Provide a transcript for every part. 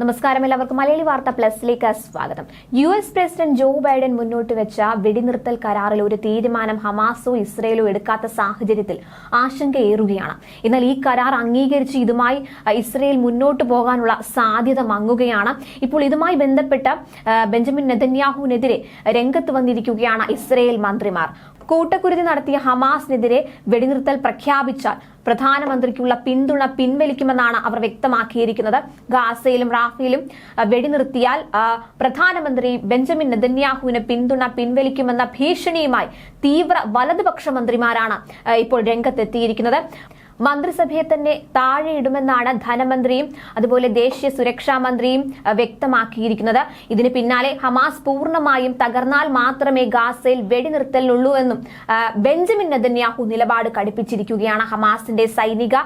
നമസ്കാരം എല്ലാവർക്കും. മലയാളി വാർത്ത പ്ലസിലേക്ക് സ്വാഗതം. U S president Joe Biden മുന്നോട്ട് വെച്ച വെടിനിർത്തൽ കരാറിൽ ഒരു തീരുമാനം ഹമാസോ ഇസ്രയേലോ എടുക്കാത്ത സാഹചര്യത്തിൽ ആശങ്കയേറുകയാണ്. എന്നാൽ ഈ കരാർ അംഗീകരിച്ച് ഇതുമായി ഇസ്രയേൽ മുന്നോട്ട് പോകാനുള്ള സാധ്യത മങ്ങുകയാണ്. ഇപ്പോൾ ഇതുമായി ബന്ധപ്പെട്ട ബെഞ്ചമിൻ നെതന്യാഹുവിനെതിരെ രംഗത്ത് വന്നിരിക്കുകയാണ് ഇസ്രയേൽ മന്ത്രിമാർ. കൂട്ടക്കുരുതി നടത്തിയ ഹമാസിനെതിരെ വെടിനിർത്തൽ പ്രഖ്യാപിച്ചാൽ പ്രധാനമന്ത്രിക്കുള്ള പിന്തുണ പിൻവലിക്കുമെന്നാണ് അവർ വ്യക്തമാക്കിയിരിക്കുന്നത്. ഗാസയിലും റാഫയിലും വെടിനിർത്തിയാൽ പ്രധാനമന്ത്രി ബെഞ്ചമിൻ നെതന്യാഹുവിന് പിന്തുണ പിൻവലിക്കുമെന്ന ഭീഷണിയുമായി തീവ്ര വലതുപക്ഷ മന്ത്രിമാരാണ് ഇപ്പോൾ രംഗത്തെത്തിയിരിക്കുന്നത്. മന്ത്രിസഭയെ തന്നെ താഴെയിടുമെന്നാണ് ധനമന്ത്രിയും അതുപോലെ ദേശീയ സുരക്ഷാ മന്ത്രിയും വ്യക്തമാക്കിയിരിക്കുന്നത്. ഇതിന് പിന്നാലെ ഹമാസ് പൂർണമായും തകർന്നാൽ മാത്രമേ ഗാസയിൽ വെടിനിർത്തലിനുള്ളൂ എന്നും ബെഞ്ചമിൻ നെതന്യാഹു നിലപാട് കടുപ്പിച്ചിരിക്കുകയാണ് ഹമാസിന്റെ സൈനിക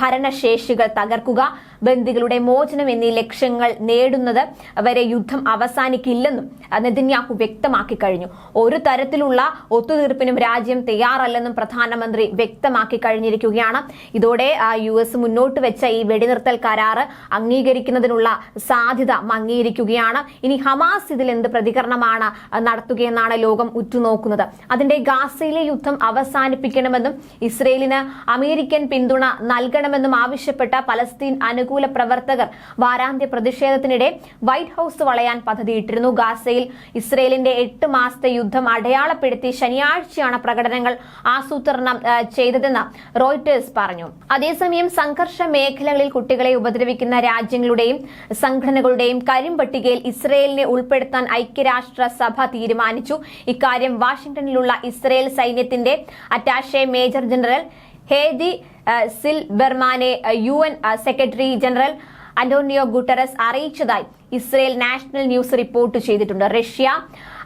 ഭരണശേഷികൾ തകർക്കുക ബന്ദികളുടെ മോചനം എന്നീ ലക്ഷ്യങ്ങൾ നേടുന്നത് വരെ യുദ്ധം അവസാനിക്കില്ലെന്നും നെതന്യാഹു വ്യക്തമാക്കി കഴിഞ്ഞു. ഒരു തരത്തിലുള്ള ഒത്തുതീർപ്പിനും രാജ്യം തയ്യാറല്ലെന്നും പ്രധാനമന്ത്രി വ്യക്തമാക്കി കഴിഞ്ഞിരിക്കുകയാണ്. ഇതോടെ യു എസ് മുന്നോട്ട് വെച്ച ഈ വെടിനിർത്തൽ കരാറ് അംഗീകരിക്കുന്നതിനുള്ള സാധ്യത മങ്ങിയിരിക്കുകയാണ്. ഇനി ഹമാസ് ഇതിൽ എന്ത് പ്രതികരണമാണ് നടത്തുകയെന്നാണ് ലോകം ഉറ്റുനോക്കുന്നത്. അതിന്റെ ഗാസയിലെ യുദ്ധം അവസാനിപ്പിക്കണമെന്നും ഇസ്രയേലിന് അമേരിക്കൻ പിന്തുണ നൽകണമെന്നും ആവശ്യപ്പെട്ട പലസ്തീൻ അനുകൂല പ്രവർത്തകർ വാരാന്ത്യ പ്രതിഷേധത്തിനിടെ വൈറ്റ് ഹൌസ് വളയാൻ പദ്ധതിയിട്ടിരുന്നു. ഗാസയിൽ ഇസ്രയേലിന്റെ എട്ട് മാസത്തെ യുദ്ധം അടയാളപ്പെടുത്തി ശനിയാഴ്ചയാണ് പ്രകടനങ്ങൾ ആസൂത്രണം ചെയ്തതെന്ന് റോയിട്ടേഴ്സ് പറഞ്ഞു. അതേസമയം സംഘർഷ മേഖലകളിൽ കുട്ടികളെ ഉപദ്രവിക്കുന്ന രാജ്യങ്ങളുടെയും സംഘടനകളുടെയും കരിമ്പട്ടികയിൽ ഇസ്രയേലിനെ ഉൾപ്പെടുത്താൻ ഐക്യരാഷ്ട്രസഭ തീരുമാനിച്ചു. ഇക്കാര്യം വാഷിംഗ്ടണിലുള്ള ഇസ്രയേൽ സൈന്യത്തിന്റെ അറ്റാഷെ മേജർ ജനറൽ ഹേദി സിൽ ബെർമാനെ U N secretary general Antonio Guterres അറിയിച്ചതായി ഇസ്രയേൽ നാഷണൽ ന്യൂസ് റിപ്പോർട്ട് ചെയ്തിട്ടുണ്ട്. Russia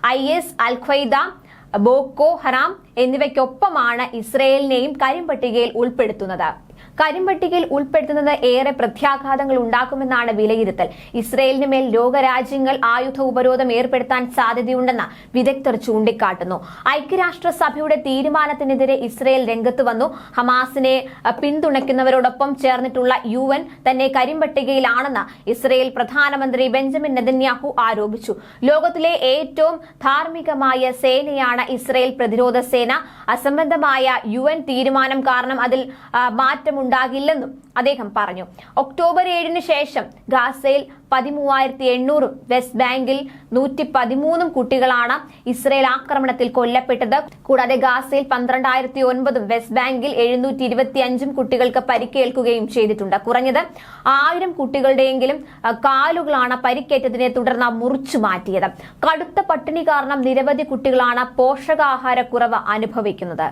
I S Al Qaeda Boko Haram എന്നിവയ്ക്കൊപ്പമാണ് ഇസ്രയേലിനെയും കരിമ്പട്ടികയിൽ ഉൾപ്പെടുത്തുന്നത്. കരിമ്പട്ടികയിൽ ഉൾപ്പെടുത്തുന്നത് ഏറെ പ്രത്യാഘാതങ്ങൾ ഉണ്ടാക്കുമെന്നാണ് വിലയിരുത്തൽ. ഇസ്രയേലിന് മേൽ ലോകരാജ്യങ്ങൾ ആയുധ ഉപരോധം ഏർപ്പെടുത്താൻ സാധ്യതയുണ്ടെന്ന് വിദഗ്ധർ ചൂണ്ടിക്കാട്ടുന്നു. ഐക്യരാഷ്ട്രസഭയുടെ തീരുമാനത്തിനെതിരെ ഇസ്രയേൽ രംഗത്ത് വന്നു. ഹമാസിനെ പിന്തുണയ്ക്കുന്നവരോടൊപ്പം ചേർന്നിട്ടുള്ള യു എൻ തന്നെ കരിമ്പട്ടികയിലാണെന്ന് ഇസ്രയേൽ പ്രധാനമന്ത്രി ബെഞ്ചമിൻ നെതന്യാഹു ആരോപിച്ചു. ലോകത്തിലെ ഏറ്റവും ധാർമ്മികമായ സേനയാണ് ഇസ്രയേൽ പ്രതിരോധ സേന. അസംബന്ധമായ യു തീരുമാനം കാരണം അതിൽ ആ, മാറ്റമുണ്ടാകില്ലെന്നും അദ്ദേഹം പറഞ്ഞു. ഒക്ടോബർ ഏഴിന് ശേഷം ഗാസയിൽ പതിമൂവായിരത്തി എണ്ണൂറും വെസ്റ്റ് ബാങ്കിൽ നൂറ്റി പതിമൂന്നും കുട്ടികളാണ് ഇസ്രയേൽ ആക്രമണത്തിൽ കൊല്ലപ്പെട്ടത്. കൂടാതെ ഗാസയിൽ പന്ത്രണ്ടായിരത്തി ഒൻപതും വെസ്റ്റ് ബാങ്കിൽ എഴുന്നൂറ്റി ഇരുപത്തി അഞ്ചും കുട്ടികൾക്ക് പരിക്കേൽക്കുകയും ചെയ്തിട്ടുണ്ട്. കുറഞ്ഞത് ആയിരം കുട്ടികളുടെയെങ്കിലും കാലുകളാണ് പരിക്കേറ്റതിനെ തുടർന്ന് മുറിച്ചു മാറ്റിയത്. കടുത്ത പട്ടിണി കാരണം നിരവധി കുട്ടികളാണ് പോഷകാഹാരക്കുറവ് അനുഭവിക്കുന്നത്.